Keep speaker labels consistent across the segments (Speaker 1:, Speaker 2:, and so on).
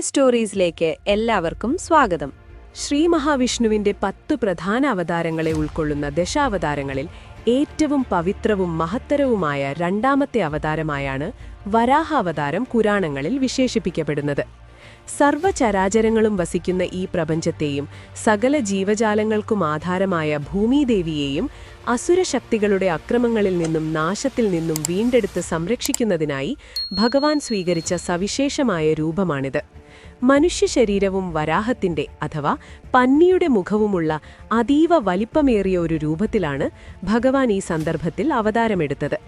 Speaker 1: സ്റ്റോറീസിലേക്ക് എല്ലാവർക്കും സ്വാഗതം.
Speaker 2: ശ്രീ മഹാവിഷ്ണുവിന്റെ പത്തു പ്രധാന അവതാരങ്ങളെ ഉൾക്കൊള്ളുന്ന ദശാവതാരങ്ങളിൽ ഏറ്റവും പവിത്രവും മഹത്തരവുമായ രണ്ടാമത്തെ അവതാരമായാണ് വരാഹ അവതാരം പുരാണങ്ങളിൽ വിശേഷിപ്പിക്കപ്പെടുന്നത്. സർവചരാചരങ്ങളും വസിക്കുന്ന ഈ പ്രപഞ്ചത്തെയും സകല ജീവജാലങ്ങൾക്കും ആധാരമായ ഭൂമിദേവിയെയും അസുരശക്തികളുടെ അക്രമങ്ങളിൽ നിന്നും നാശത്തിൽ നിന്നും വീണ്ടെടുത്ത് സംരക്ഷിക്കുന്നതിനായി ഭഗവാൻ സ്വീകരിച്ച സവിശേഷമായ രൂപമാണിത്. മനുഷ്യ ശരീരവും വരാഹത്തിന്റെ അഥവാ പന്നിയുടെ മുഖവുമുള്ള അതീവ വലിപ്പമേറിയ ഒരു രൂപത്തിലാണ് ഭഗവാൻ ഈ സന്ദർഭത്തിൽ അവതാരമെടുത്തത്.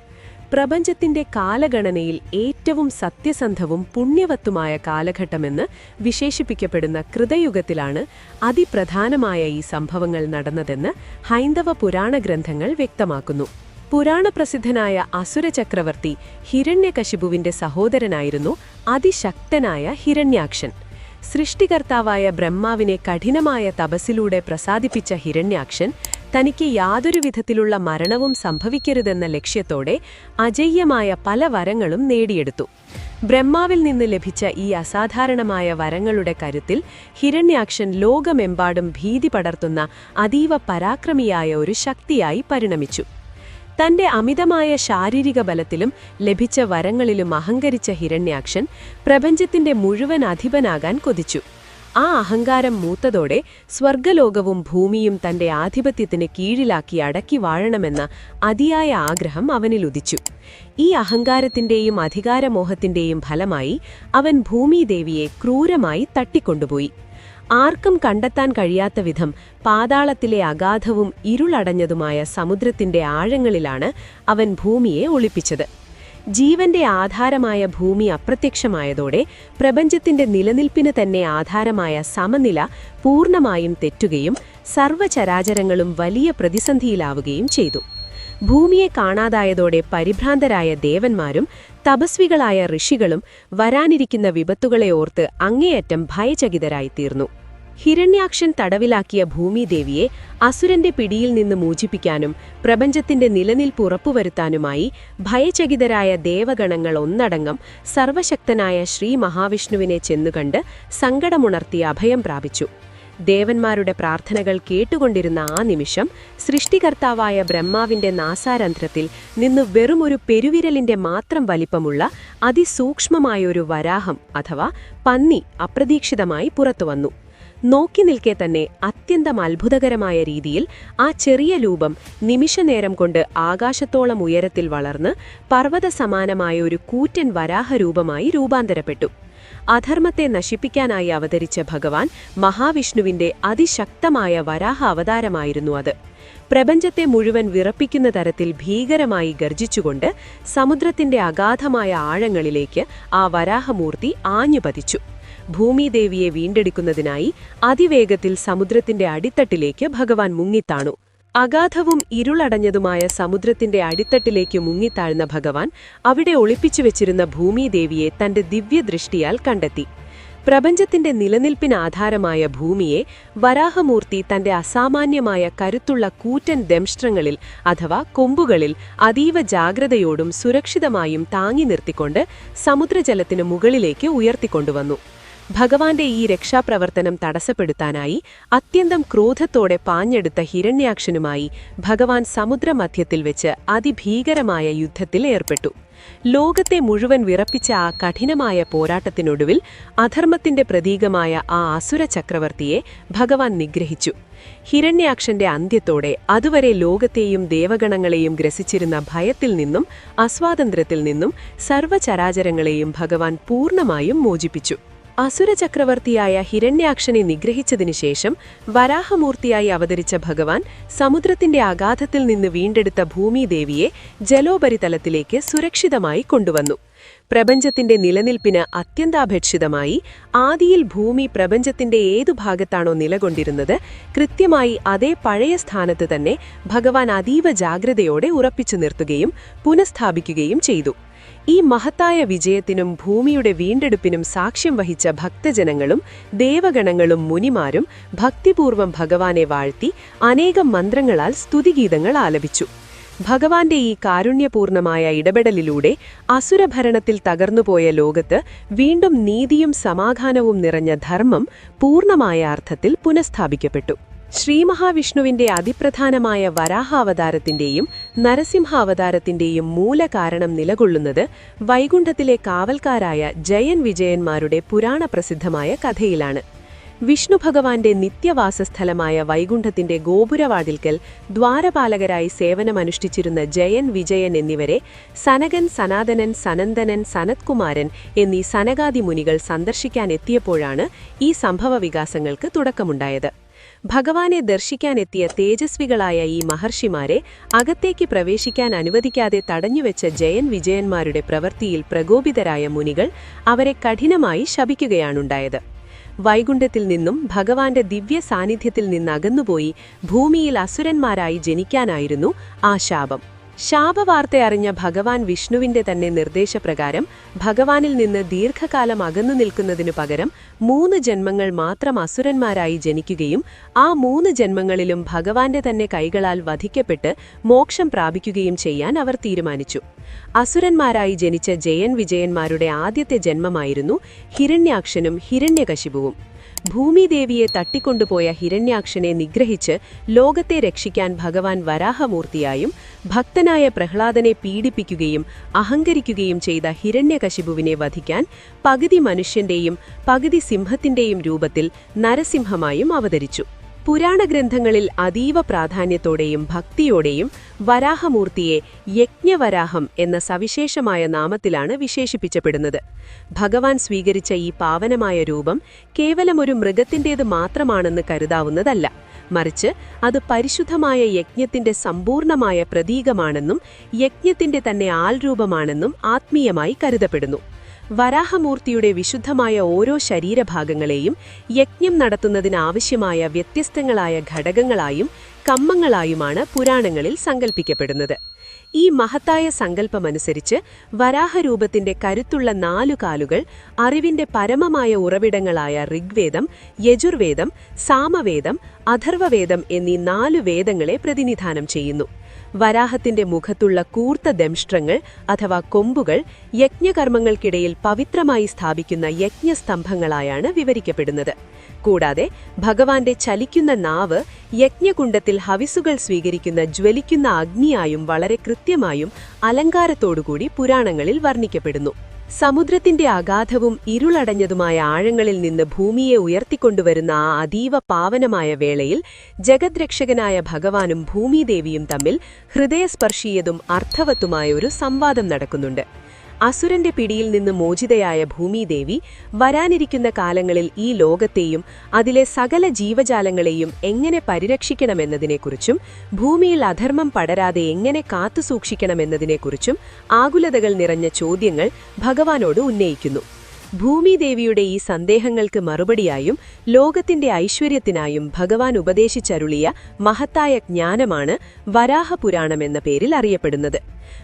Speaker 2: പ്രപഞ്ചത്തിന്റെ കാലഗണനയിൽ ഏറ്റവും സത്യസന്ധവും പുണ്യവത്തുമായ കാലഘട്ടമെന്ന് വിശേഷിപ്പിക്കപ്പെടുന്ന കൃതയുഗത്തിലാണ് അതിപ്രധാനമായ ഈ സംഭവങ്ങൾ നടന്നതെന്ന് ഹൈന്ദവ പുരാണ ഗ്രന്ഥങ്ങൾ വ്യക്തമാക്കുന്നു. പുരാണപ്രസിദ്ധനായ അസുര ചക്രവർത്തി ഹിരണ്യകശിപുവിന്റെ സഹോദരനായിരുന്നു അതിശക്തനായ ഹിരണ്യാക്ഷൻ. സൃഷ്ടികർത്താവായ ബ്രഹ്മാവിനെ കഠിനമായ തപസ്സിലൂടെ പ്രസാദിപ്പിച്ച ഹിരണ്യാക്ഷൻ തനിക്ക് യാതൊരു വിധത്തിലുള്ള മരണവും സംഭവിക്കരുതെന്ന ലക്ഷ്യത്തോടെ അജയ്യമായ പല വരങ്ങളും നേടിയെടുത്തു. ബ്രഹ്മാവിൽ നിന്ന് ലഭിച്ച ഈ അസാധാരണമായ വരങ്ങളുടെ കരുത്തിൽ ഹിരണ്യാക്ഷൻ ലോകമെമ്പാടും ഭീതി പടർത്തുന്ന അതീവ പരാക്രമിയായ ഒരു ശക്തിയായി പരിണമിച്ചു. തന്റെ അമിതമായ ശാരീരിക ബലത്തിലും ലഭിച്ച വരങ്ങളിലും അഹങ്കരിച്ച ഹിരണ്യാക്ഷൻ പ്രപഞ്ചത്തിന്റെ മുഴുവൻ അധിപനാകാൻ കൊതിച്ചു. ആ അഹങ്കാരം മൂത്തതോടെ സ്വർഗലോകവും ഭൂമിയും തന്റെ ആധിപത്യത്തിന് കീഴിലാക്കി അടക്കി വാഴണമെന്ന അതിയായ ആഗ്രഹം അവനിൽ ഉദിച്ചു. ഈ അഹങ്കാരത്തിന്റെയും അധികാരമോഹത്തിന്റെയും ഫലമായി അവൻ ഭൂമിദേവിയെ ക്രൂരമായി തട്ടിക്കൊണ്ടുപോയി. ആർക്കും കണ്ടെത്താൻ കഴിയാത്ത വിധം പാതാളത്തിലെ അഗാധവും ഇരുളടഞ്ഞതുമായ സമുദ്രത്തിന്റെ ആഴങ്ങളിലാണ് അവൻ ഭൂമിയെ ഒളിപ്പിച്ചത്. ജീവന്റെ ആധാരമായ ഭൂമി അപ്രത്യക്ഷമായതോടെ പ്രപഞ്ചത്തിന്റെ നിലനിൽപ്പിന് തന്നെ ആധാരമായ സമനില പൂർണമായും തെറ്റുകയും സർവചരാചരങ്ങളും വലിയ പ്രതിസന്ധിയിലാവുകയും ചെയ്തു. ഭൂമിയെ കാണാതായതോടെ പരിഭ്രാന്തരായ ദേവന്മാരും തപസ്വികളായ ഋഷികളും വരാനിരിക്കുന്ന വിപത്തുകളെ ഓർത്ത് അങ്ങേയറ്റം ഭയചകിതരായിത്തീർന്നു. ഹിരണ്യാക്ഷൻ തടവിലാക്കിയ ഭൂമിദേവിയെ അസുരന്റെ പിടിയിൽ നിന്ന് മോചിപ്പിക്കാനും പ്രപഞ്ചത്തിന്റെ നിലനിൽപ്പ് ഉറപ്പുവരുത്താനുമായി ഭയചകിതരായ ദേവഗണങ്ങൾ ഒന്നടങ്കം സർവശക്തനായ ശ്രീ മഹാവിഷ്ണുവിനെ ചെന്നുകണ്ട് സങ്കടമുണർത്തി അഭയം പ്രാപിച്ചു. ദേവന്മാരുടെ പ്രാർത്ഥനകൾ കേട്ടുകൊണ്ടിരുന്ന ആ നിമിഷം സൃഷ്ടികർത്താവായ ബ്രഹ്മാവിന്റെ നാസാരന്ധ്രത്തിൽ നിന്ന് വെറുമൊരു പെരുവിരലിന്റെ മാത്രം വലിപ്പമുള്ള അതിസൂക്ഷ്മമായൊരു വരാഹം അഥവാ പന്നി അപ്രതീക്ഷിതമായി പുറത്തുവന്നു. നോക്കി നിൽക്കെ തന്നെ അത്യന്തം അത്ഭുതകരമായ രീതിയിൽ ആ ചെറിയ രൂപം നിമിഷനേരം കൊണ്ട് ആകാശത്തോളം ഉയരത്തിൽ വളർന്ന് പർവത സമാനമായ ഒരു കൂറ്റൻ വരാഹരൂപമായി രൂപാന്തരപ്പെട്ടു. അധർമ്മത്തെ നശിപ്പിക്കാനായി അവതരിച്ച ഭഗവാൻ മഹാവിഷ്ണുവിന്റെ അതിശക്തമായ വരാഹ അവതാരമായിരുന്നു അത്. പ്രപഞ്ചത്തെ മുഴുവൻ വിറപ്പിക്കുന്ന തരത്തിൽ ഭീകരമായി ഗർജിച്ചുകൊണ്ട് സമുദ്രത്തിന്റെ അഗാധമായ ആഴങ്ങളിലേക്ക് ആ വരാഹമൂർത്തി ആഞ്ഞുപതിച്ചു. ഭൂമിദേവിയെ വീണ്ടെടുക്കുന്നതിനായി അതിവേഗത്തിൽ സമുദ്രത്തിന്റെ അടിത്തട്ടിലേക്ക് ഭഗവാൻ മുങ്ങിത്താണു. അഗാധവും ഇരുളടഞ്ഞതുമായ സമുദ്രത്തിന്റെ അടിത്തട്ടിലേക്ക് മുങ്ങിത്താഴ്ന്ന ഭഗവാൻ അവിടെ ഒളിപ്പിച്ചു വെച്ചിരുന്ന ഭൂമിദേവിയെ തന്റെ ദിവ്യദൃഷ്ടിയാൽ കണ്ടെത്തി. പ്രപഞ്ചത്തിന്റെ നിലനിൽപ്പിന് ആധാരമായ ഭൂമിയെ വരാഹമൂർത്തി തന്റെ അസാമാന്യമായ കരുത്തുള്ള കൂറ്റൻ ദംഷ്ട്രങ്ങളിൽ അഥവാ കൊമ്പുകളിൽ അതീവ ജാഗ്രതയോടും സുരക്ഷിതമായും താങ്ങി നിർത്തിക്കൊണ്ട് സമുദ്രജലത്തിനു മുകളിലേക്ക് ഉയർത്തിക്കൊണ്ടുവന്നു. ഭഗവാന്റെ ഈ രക്ഷാപ്രവർത്തനം തടസ്സപ്പെടുത്താനായി അത്യന്തം ക്രോധത്തോടെ പാഞ്ഞെടുത്ത ഹിരണ്യാക്ഷനുമായി ഭഗവാൻ സമുദ്രമധ്യത്തിൽ വെച്ച് അതിഭീകരമായ യുദ്ധത്തിൽ ഏർപ്പെട്ടു. ലോകത്തെ മുഴുവൻ വിറപ്പിച്ച ആ കഠിനമായ പോരാട്ടത്തിനൊടുവിൽ അധർമ്മത്തിന്റെ പ്രതീകമായ ആ അസുര ചക്രവർത്തിയെ ഭഗവാൻ നിഗ്രഹിച്ചു. ഹിരണ്യാക്ഷന്റെ അന്ത്യത്തോടെ അതുവരെ ലോകത്തെയും ദേവഗണങ്ങളെയും ഗ്രസിച്ചിരുന്ന ഭയത്തിൽ നിന്നും അസ്വാതന്ത്ര്യത്തിൽ നിന്നും സർവചരാചരങ്ങളെയും ഭഗവാൻ പൂർണമായും മോചിപ്പിച്ചു. അസുരചക്രവർത്തിയായ ഹിരണ്യാക്ഷനെ നിഗ്രഹിച്ചതിനു ശേഷം വരാഹമൂർത്തിയായി അവതരിച്ച ഭഗവാൻ സമുദ്രത്തിന്റെ അഗാധത്തിൽ നിന്ന് വീണ്ടെടുത്ത ഭൂമിദേവിയെ ജലോപരിതലത്തിലേക്ക് സുരക്ഷിതമായി കൊണ്ടുവന്നു. പ്രപഞ്ചത്തിന്റെ നിലനിൽപ്പിന് അത്യന്താപേക്ഷിതമായി ആദിയിൽ ഭൂമി പ്രപഞ്ചത്തിന്റെ ഏതു ഭാഗത്താണോ നിലകൊണ്ടിരുന്നത് കൃത്യമായി അതേ പഴയ സ്ഥാനത്ത് തന്നെ ഭഗവാൻ അതീവ ജാഗ്രതയോടെ ഉറപ്പിച്ചു നിർത്തുകയും പുനഃസ്ഥാപിക്കുകയും ചെയ്തു. ഈ മഹത്തായ വിജയത്തിനും ഭൂമിയുടെ വീണ്ടെടുപ്പിനും സാക്ഷ്യം വഹിച്ച ഭക്തജനങ്ങളും ദേവഗണങ്ങളും മുനിമാരും ഭക്തിപൂർവം ഭഗവാനെ വാഴ്ത്തി അനേകം മന്ത്രങ്ങളാൽ സ്തുതിഗീതങ്ങൾ ആലപിച്ചു. ഭഗവാന്റെ ഈ കാരുണ്യപൂർണമായ ഇടപെടലിലൂടെ അസുരഭരണത്തിൽ തകർന്നുപോയ ലോകത്ത് വീണ്ടും നീതിയും സമാധാനവും നിറഞ്ഞ ധർമ്മം പൂർണമായ അർത്ഥത്തിൽ പുനഃസ്ഥാപിക്കപ്പെട്ടു. ശ്രീമഹാവിഷ്ണുവിന്റെ അതിപ്രധാനമായ വരാഹാവതാരത്തിന്റെയും നരസിംഹാവതാരത്തിന്റെയും മൂലകാരണം നിലകൊള്ളുന്നത് വൈകുണ്ഠത്തിലെ കാവൽക്കാരായ ജയൻ വിജയന്മാരുടെ പുരാണ പ്രസിദ്ധമായ കഥയിലാണ്. വിഷ്ണു ഭഗവാന്റെ നിത്യവാസസ്ഥലമായ വൈകുണ്ഠത്തിന്റെ ഗോപുരവാതിൽക്കൽ ദ്വാരപാലകരായി സേവനമനുഷ്ഠിച്ചിരുന്ന ജയൻ വിജയൻ എന്നിവരെ സനകൻ സനാതനൻ സനന്ദനൻ സനത്കുമാരൻ എന്നീ സനകാദി മുനികൾ സന്ദർശിക്കാനെത്തിയപ്പോഴാണ് ഈ സംഭവവികാസങ്ങൾക്ക് തുടക്കമുണ്ടായത്. ഭഗവാനെ ദർശിക്കാനെത്തിയ തേജസ്വികളായ ഈ മഹർഷിമാരെ അകത്തേക്ക് പ്രവേശിക്കാൻ അനുവദിക്കാതെ തടഞ്ഞുവെച്ച ജയൻ വിജയന്മാരുടെ പ്രവൃത്തിയിൽ പ്രകോപിതരായ മുനികൾ അവരെ കഠിനമായി ശപിക്കുകയാണുണ്ടായത്. വൈകുണ്ഠത്തിൽ നിന്നും ഭഗവാന്റെ ദിവ്യ സാന്നിധ്യത്തിൽ നിന്നകന്നുപോയി ഭൂമിയിൽ അസുരന്മാരായി ജനിക്കാനായിരുന്നു ആ ശാപം. ശാപവാർത്തയറിഞ്ഞ ഭഗവാൻ വിഷ്ണുവിന്റെ തന്നെ നിർദ്ദേശപ്രകാരം ഭഗവാനിൽ നിന്ന് ദീർഘകാലം അകന്നു നിൽക്കുന്നതിനു പകരം മൂന്ന് ജന്മങ്ങൾ മാത്രം അസുരന്മാരായി ജനിക്കുകയും ആ മൂന്ന് ജന്മങ്ങളിലും ഭഗവാന്റെ തന്നെ കൈകളാൽ വധിക്കപ്പെട്ട് മോക്ഷം പ്രാപിക്കുകയും ചെയ്യാൻ അവർ തീരുമാനിച്ചു. അസുരന്മാരായി ജനിച്ച ജയൻ വിജയന്മാരുടെ ആദ്യത്തെ ജന്മമായിരുന്നു ഹിരണ്യാക്ഷനും ഹിരണ്യകശിപുവും. ഭൂമിദേവിയെ തട്ടിക്കൊണ്ടുപോയ ഹിരണ്യാക്ഷനെ നിഗ്രഹിച്ച് ലോകത്തെ രക്ഷിക്കാൻ ഭഗവാൻ വരാഹമൂർത്തിയായും ഭക്തനായ പ്രഹ്ലാദനെ പീഡിപ്പിക്കുകയും അഹങ്കരിക്കുകയും ചെയ്ത ഹിരണ്യകശിപുവിനെ വധിക്കാൻ പകുതി മനുഷ്യന്റെയും പകുതി സിംഹത്തിന്റെയും രൂപത്തിൽ നരസിംഹമായും അവതരിച്ചു. പുരാണഗ്രന്ഥങ്ങളിൽ അതീവ പ്രാധാന്യത്തോടെയും ഭക്തിയോടെയും വരാഹമൂർത്തിയെ യജ്ഞവരാഹം എന്ന സവിശേഷമായ നാമത്തിലാണ് വിശേഷിപ്പിച്ചപ്പെടുന്നത്. ഭഗവാൻ സ്വീകരിച്ച ഈ പാവനമായ രൂപം കേവലം ഒരു മൃഗത്തിന്റേത് മാത്രമാണെന്ന് കരുതാവുന്നതല്ല. മറിച്ച് അത് പരിശുദ്ധമായ യജ്ഞത്തിന്റെ സമ്പൂർണമായ പ്രതീകമാണെന്നും യജ്ഞത്തിന്റെ തന്നെ ആൽരൂപമാണെന്നും ആത്മീയമായി കരുതപ്പെടുന്നു. വരാഹമൂർത്തിയുടെ വിശുദ്ധമായ ഓരോ ശരീരഭാഗങ്ങളെയും യജ്ഞം നടത്തുന്നതിനാവശ്യമായ വ്യത്യസ്തങ്ങളായ ഘടകങ്ങളായും കമ്മങ്ങളായുമാണ് പുരാണങ്ങളിൽ സങ്കല്പിക്കപ്പെടുന്നത് ഈ മഹത്തായ സങ്കല്പമനുസരിച്ച് വരാഹരൂപത്തിന്റെ കരുത്തുള്ള നാലു കാലുകൾ അറിവിന്റെ പരമമായ ഉറവിടങ്ങളായ ഋഗ്വേദം യജുർവേദം സാമവേദം അഥർവവേദം എന്നീ നാലു വേദങ്ങളെ പ്രതിനിധാനം ചെയ്യുന്നു. വരാഹത്തിന്റെ മുഖത്തുള്ള കൂർത്ത ദംഷ്ട്രങ്ങൾ അഥവാ കൊമ്പുകൾ യജ്ഞകർമ്മങ്ങൾക്കിടയിൽ പവിത്രമായി സ്ഥാപിക്കുന്ന യജ്ഞസ്തംഭങ്ങളായാണ് വിവരിക്കപ്പെടുന്നത്. കൂടാതെ ഭഗവാന്റെ ചലിക്കുന്ന നാവ് യജ്ഞകുണ്ടത്തിൽ ഹവിസുകൾ സ്വീകരിക്കുന്ന ജ്വലിക്കുന്ന അഗ്നിയായും വളരെ കൃത്യമായും അലങ്കാരത്തോടുകൂടി പുരാണങ്ങളിൽ വർണിക്കപ്പെടുന്നു. സമുദ്രത്തിന്റെ അഗാധവും ഇരുളടഞ്ഞതുമായ ആഴങ്ങളിൽ നിന്ന് ഭൂമിയെ ഉയർത്തിക്കൊണ്ടുവരുന്ന ആ അതീവ പാവനമായ വേളയിൽ ജഗദ്രക്ഷകനായ ഭഗവാനും ഭൂമിദേവിയും തമ്മിൽ ഹൃദയസ്പർശീയതും അർത്ഥവത്തുമായ ഒരു സംവാദം നടക്കുന്നുണ്ട്. അസുരന്റെ പിടിയിൽ നിന്ന് മോചിതയായ ഭൂമിദേവി വരാനിരിക്കുന്ന കാലങ്ങളിൽ ഈ ലോകത്തെയും അതിലെ സകല ജീവജാലങ്ങളെയും എങ്ങനെ പരിരക്ഷിക്കണമെന്നതിനെക്കുറിച്ചും ഭൂമിയിൽ അധർമ്മം പടരാതെ എങ്ങനെ കാത്തുസൂക്ഷിക്കണമെന്നതിനെക്കുറിച്ചും ആകുലതകൾ നിറഞ്ഞ ചോദ്യങ്ങൾ ഭഗവാനോട് ഉന്നയിക്കുന്നു ഭൂമിദേവിയുടെ ഈ സന്ദേഹങ്ങൾക്ക് മറുപടിയായും ലോകത്തിന്റെ ഐശ്വര്യത്തിനായും ഭഗവാൻ ഉപദേശിച്ചരുളിയ മഹത്തായ ജ്ഞാനമാണ് വരാഹപുരാണം എന്ന പേരിൽ അറിയപ്പെടുന്നത്.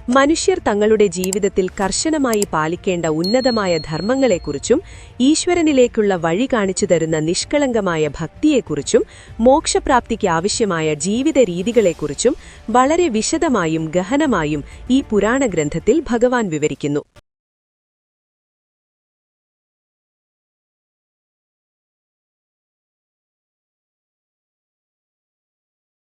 Speaker 2: മനുഷ്യർ തങ്ങളുടെ ജീവിതത്തിൽ കർശനമായി പാലിക്കേണ്ട ഉന്നതമായ ധർമ്മങ്ങളെക്കുറിച്ചും ഈശ്വരനിലേക്കുള്ള വഴി കാണിച്ചു തരുന്ന നിഷ്കളങ്കമായ ഭക്തിയെക്കുറിച്ചും മോക്ഷപ്രാപ്തിക്ക് ആവശ്യമായ ജീവിത രീതികളെക്കുറിച്ചും വളരെ വിശദമായും ഗഹനമായും ഈ പുരാണഗ്രന്ഥത്തിൽ ഭഗവാൻ വിവരിക്കുന്നു.